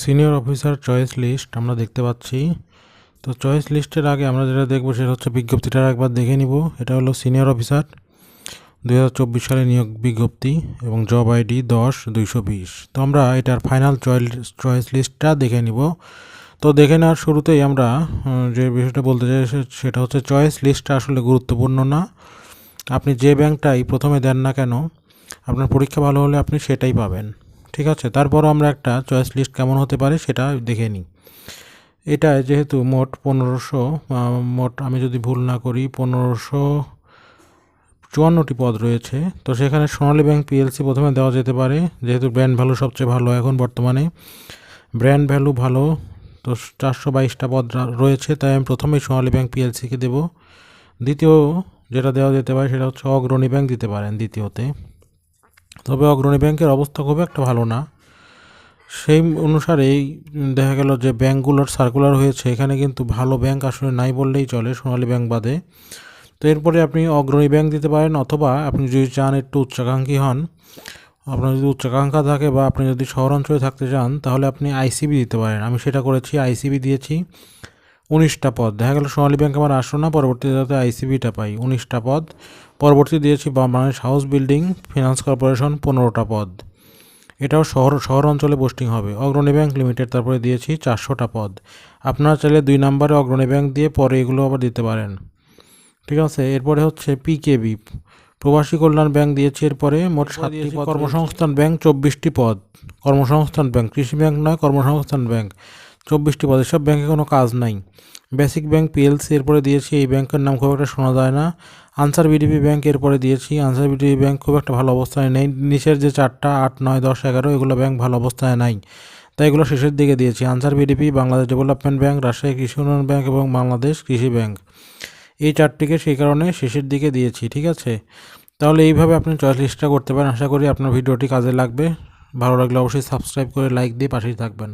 Senior officer choice list আমরা দেখতে পাচ্ছি। তো চয়েস লিস্টের আগে আমরা যেটা দেখব সেটা হচ্ছে বিজ্ঞপ্তিটা একবার দেখে নিব। এটা হলো সিনিয়র অফিসার, দুই হাজার চব্বিশ সালে নিয়োগ বিজ্ঞপ্তি এবং জব আইডি দশ, দুইশো বিশ। তো আমরা এটার ফাইনাল চয়েস চয়েস লিস্টটা দেখে নিব। তো দেখে নেওয়ার শুরুতেই আমরা যে বিষয়টা বলতে চাই সেটা হচ্ছে চয়েস লিস্টটা আসলে গুরুত্বপূর্ণ না। আপনি যে ব্যাংকটাই প্রথমে দেন না কেন, আপনার পরীক্ষা ভালো হলে আপনি সেটাই পাবেন। ঠিক আছে? তারপরও আমরা একটা চয়েস লিস্ট কেমন হতে পারে সেটা দেখে নিই। এটা যেহেতু মোট পনেরোশো মোট আমি যদি ভুল না করি, পনেরোশো চুয়ান্নটি পদ রয়েছে। তো সেখানে সোনালী ব্যাংক পিএলসি প্রথমে দেওয়া যেতে পারে। যেহেতু ব্র্যান্ড ভ্যালু সবচেয়ে ভালো এখন বর্তমানে। ব্র্যান্ড ভ্যালু ভালো, তো চারশো বাইশটা পদ রয়েছে। তাই আমি প্রথমেই সোনালী ব্যাংক পিএলসিকে দেবো। দ্বিতীয় যেটা দেওয়া যেতে পারে সেটা হচ্ছে অগ্রণী ব্যাংক দিতে পারেন দ্বিতীয়তে। তবে অগ্রণী ব্যাংকের অবস্থা খুব একটা ভালো না। সেই অনুসারেই দেখা গেল যে ব্যাংকগুলোর সার্কুলার হয়েছে, এখানে কিন্তু ভালো ব্যাংক আসলে নাই বললেই চলে সোনালী ব্যাংক বাদে। তো এরপরে আপনি অগ্রণী ব্যাংক দিতে পারেন অথবা আপনি যদি চান একটু উচ্চাকাঙ্ক্ষী হন, আপনার যদি উচ্চাকাঙ্ক্ষা থাকে বা আপনি যদি শহরাঞ্চলে থাকতে চান, তাহলে আপনি আইসিবি দিতে পারেন। আমি সেটা করেছি আইসিবি দিয়েছি। উনিশটা পদ। দেখা গেল সোনালী ব্যাংক আমার আসলো না পরবর্তীতে যাতে আইসিবিটা পাই। উনিশটা পদ। পরবর্তী দিয়েছি Bangladesh house building finance corporation পনেরোটা পদ। এটাও শহর শহর অঞ্চলে পোস্টিং হবে। অগ্রণী ব্যাংক লিমিটেড তারপরে দিয়েছি চারশোটা পদ। আপনারা চাইলে দুই নম্বরে অগ্রণী ব্যাংক দিয়ে পরে এগুলো আবার দিতে পারেন। ঠিক আছে? এরপরে হচ্ছে পিকেবি প্রবাসী কল্যাণ ব্যাংক দিয়েছে এরপরে মোট সাতটি কর্মসংস্থান ব্যাংক চব্বিশটি পদ। কর্মসংস্থান ব্যাংক কৃষি ব্যাংক নয় কর্মসংস্থান ব্যাংক। চব্বিশটি পদে। সব ব্যাংকে কোনো কাজ নাই। বেসিক ব্যাংক পিএলসি, এরপরে দিয়েছি এই ব্যাংকের নাম খুব একটা শোনা যায় না। আনসার বিডিপি ব্যাংক, এরপরে দিয়েছি। আনসার বিডিপি ব্যাংক খুব একটা ভালো অবস্থায় নেই। নিচের যে চারটা, আট, নয়, দশ, এগারো, এগুলো ব্যাংক ভালো অবস্থায় নাই। তাই এগুলো শেষের দিকে দিয়েছি। Ansar BDP Bangladesh development bank, Rajshahi কৃষি উন্নয়ন ব্যাংক এবং বাংলাদেশ কৃষি ব্যাংক। এই চারটিকে সেই কারণে শেষের দিকে দিয়েছি, ঠিক আছে? তাহলে এইভাবে আপনি চয়েস লিস্টটা করতে পারেন। আশা করি আপনার ভিডিওটি কাজে লাগবে। ভালো লাগলে অবশ্যই সাবস্ক্রাইব করে লাইক দিয়ে পাশেই থাকবেন।